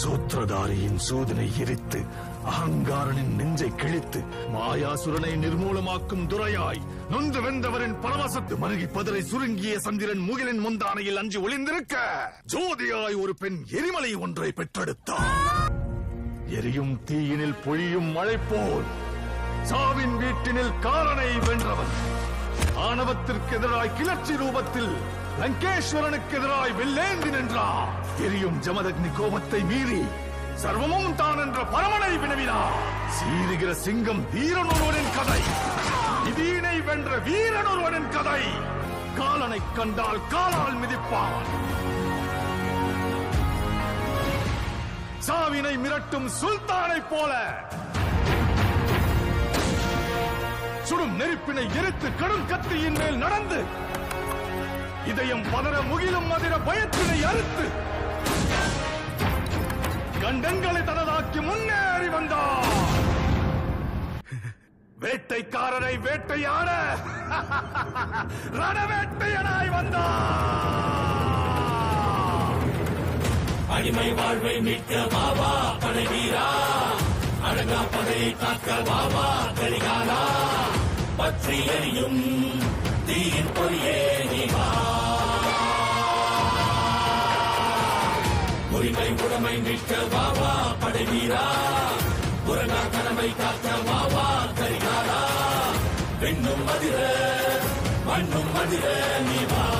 சூத்திரதாரியின் சூதனை எரித்து அகங்காரனின் நெஞ்சை கிழித்து மாயாசுரனை நிர்மூலமாக்கும் துரையாய் நொந்து வெந்தவரின் பரவசத்து மருகி பதரை சுருங்கிய சந்திரன் முகிலின் முந்தானையில் அஞ்சு ஒளிந்திருக்க ஜோதியாய் ஒரு பெண் எரிமலை ஒன்றை பெற்றெடுத்தார் எரியும் தீயினில் பொழியும் மழை போல் சாவின் வீட்டினில் காரனை வென்றவன். ஆணவத்திற்கு எதிராய் கிளர்ச்சி ரூபத்தில் லங்கேஸ்வரனுக்கு எதிராய் வெள்ளேந்தி நின்றார். எரியும் ஜமதக்னி கோபத்தை மீறி சர்வமும் தான் என்ற பரமனை வினவினார். சீருகிற சிங்கம் வீரன் ஒருவனின் கதை. இதீனை வென்ற வீரன் ஒருவனின் கதை. காலனை கண்டால் காலால் மிதிப்பான் சாவினை மிரட்டும் சுல்தானைப் போல நெருப்பினை எரித்து கடும் கத்தியின் மேல் நடந்து இதயம் பதற முகிலும் மதிர பயத்தினை அறுத்து கண்டங்களை தனதாக்கி முன்னேறி வந்தார். வேட்டைக்காரரை வேட்டையாட ரணவேட்டையனாய் வந்தார். அடிமை வாழ்வை மீட்க பாபா படை வீரா அழகா படையை காக்க பாபா கரிகாலா பற்றி எரியும் தீயின் பொறியே உரிமை உடமை நிற்க வாவா படைவீரா. உறங்கா கனவை காக்க வாவா கரிகாரா. பெண்ணும் மதிர மண்ணும் மதிர நீ வா.